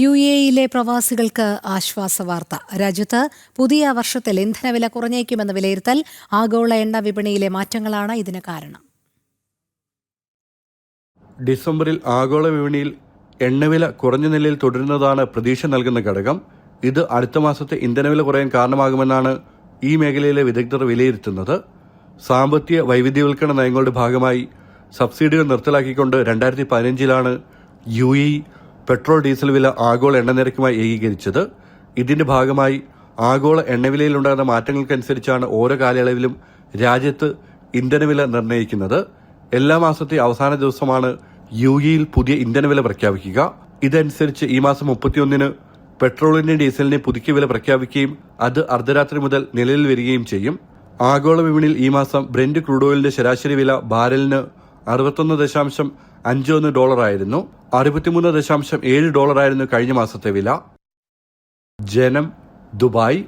U എയിലെ പ്രവാസികൾക്ക് ആശ്വാസ വാർത്ത രാജ്യത്ത് പുതിയ വർഷത്തിൽ ഇന്ധനവില കുറഞ്ഞേക്കുമെന്ന വിലയിരുത്തൽ ആഗോള എണ്ണ വിപണിയിലെ മാറ്റങ്ങളാണ് ഇതിന് കാരണം. ഡിസംബറിൽ ആഗോള വിപണിയിൽ എണ്ണവില കുറഞ്ഞ നിലയിൽ തുടരുന്നതാണ് പ്രതീക്ഷ നൽകുന്ന ഘടകം. ഇത് അടുത്ത മാസത്തെ ഇന്ധനവില കുറയാൻ കാരണമാകുമെന്നാണ് ഈ മേഖലയിലെ വിദഗ്ധർ വിലയിരുത്തുന്നത്. സാമ്പത്തിക വൈവിധ്യവൽക്കരണ നയങ്ങളുടെ ഭാഗമായി സബ്സിഡികൾ നിർത്തലാക്കിക്കൊണ്ട് രണ്ടായിരത്തി പതിനഞ്ചിലാണ് യു ഇ പെട്രോൾ ഡീസൽ വില ആഗോള എണ്ണനിരക്കുമായി ഏകീകരിച്ചത്. ഇതിന്റെ ഭാഗമായി ആഗോള എണ്ണവിലയിലുണ്ടാകുന്ന മാറ്റങ്ങൾക്കനുസരിച്ചാണ് ഓരോ കാലയളവിലും രാജ്യത്ത് ഇന്ധനവില നിർണയിക്കുന്നത്. എല്ലാ മാസത്തെ അവസാന ദിവസമാണ് യു ഇയിൽ പുതിയ ഇന്ധനവില പ്രഖ്യാപിക്കുക. ഇതനുസരിച്ച് ഈ മാസം മുപ്പത്തിയൊന്നിന് പെട്രോളിന്റെയും ഡീസലിന്റെ പുതുക്കിയ വില പ്രഖ്യാപിക്കുകയും അത് അർദ്ധരാത്രി മുതൽ നിലവിൽ വരികയും ചെയ്യും. ആഗോള വിപണിയിൽ ഈ മാസം ബ്രെൻഡ് ക്രൂഡ് ഓയിലിന്റെ ശരാശരി വില ബാരലിന് അറുപത്തൊന്ന് ദശാംശം ഒന്ന് ഡോളറായിരുന്നു. അറുപത്തിമൂന്ന് ദശാംശം ഏഴ് ഡോളറായിരുന്നു കഴിഞ്ഞ മാസത്തെ വില. ജനം ദുബായ്